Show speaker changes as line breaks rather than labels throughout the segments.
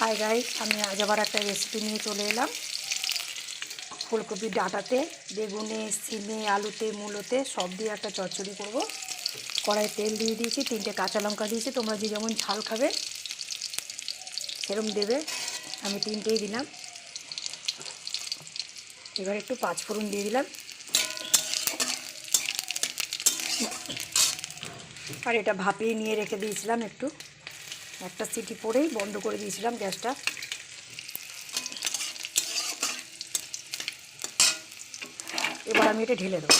Hi guys আমি আজ আবার একটা রেসিপি নিয়ে চলে এলাম। ফুলকপি ডাঁটাতে, বেগুনে, সিমে, আলুতে, মূলোতে, সব দিয়ে একটা চচ্চড়ি করব। কড়াই তেল দিয়ে দিয়েছি, তিনটে কাঁচা লঙ্কা দিয়েছি, তোমরা যে যেমন ঝাল খাবে, সেরম দেবে। আমি তিনটেই দিলাম। এবার একটু পাঁচফোড়ন দিয়ে দিলাম। আর এটা ভাপিয়ে নিয়ে রেখে দিয়েছিলাম একটু। একটা সিটি পরেই বন্ধ করে দিয়েছিলাম গ্যাসটা। এবার আমি এটা ঢেলে দেবো।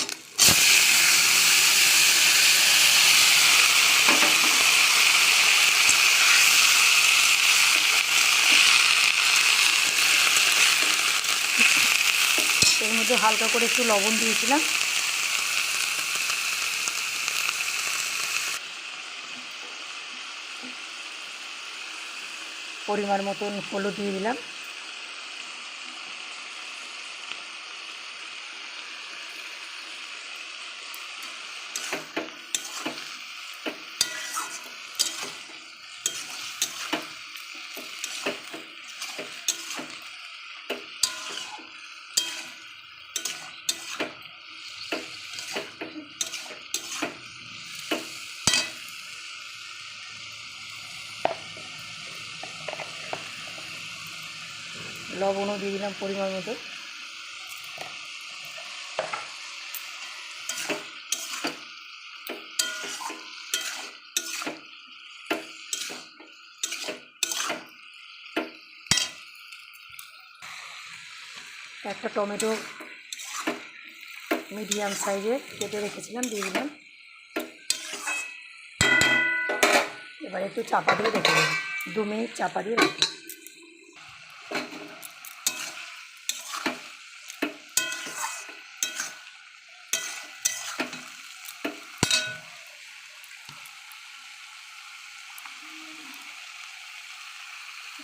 এর মধ্যে হালকা করে একটু লবণ দিয়েছিলাম। পরিমাণ মতন হলুদ দিয়ে দিলাম। লবণও দিয়ে দিলাম পরিমাণ মতো। একটা টমেটো মিডিয়াম সাইজে কেটে রেখেছিলাম, দিয়ে দিলাম। এবার একটু চাপা দিয়ে রেখে দেবো। দু মিনিট চাপা দিয়ে রেখে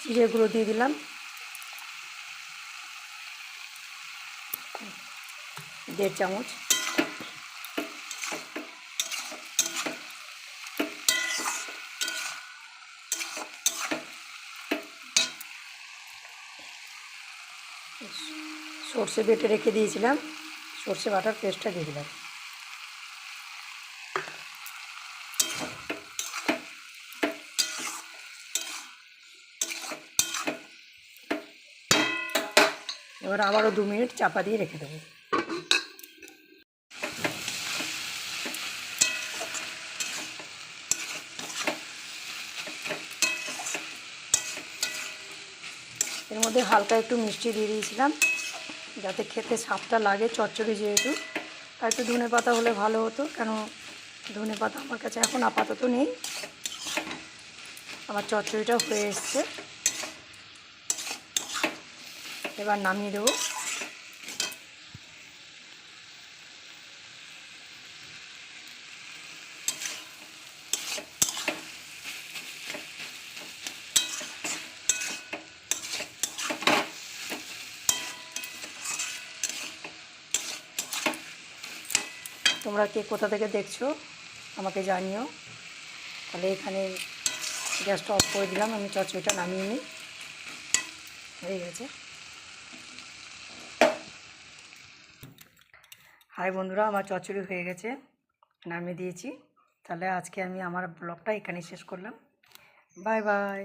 জিরে গুঁড়ো দিয়ে দিলাম। দেড় চামচ। সর্ষে বেটে রেখে দিয়েছিলাম। সর্ষে বাটার পেস্টটা দিয়ে দিলাম। এবার আবারও দু মিনিট চাপা দিয়ে রেখে দেবো। এর মধ্যে হালকা একটু মিষ্টি দিয়ে দিয়েছিলাম, যাতে খেতে স্বাদটা লাগে চচ্চড়ি যেহেতু। আর একটু ধনে পাতা হলে ভালো হতো, কেন ধনে পাতা আমার কাছে এখন আপাতত নেই। আমার চচ্চড়িটা হয়ে এসছে। এবার নামিয়ে দেবো। তোমরা কে কোথা থেকে দেখছ, আমাকে জানিও। তাহলে এখানে গ্যাসটা অফ করে দিলাম, আমি চচ্চড়িটা নামিয়ে নিই। হয়ে গেছে। হাই বন্ধুরা, আমার চচ্চড়ি হয়ে গেছে, নামিয়ে দিয়েছি। তাহলে আজকে আমি আমার ব্লগটা এখানেই শেষ করলাম। Bye bye.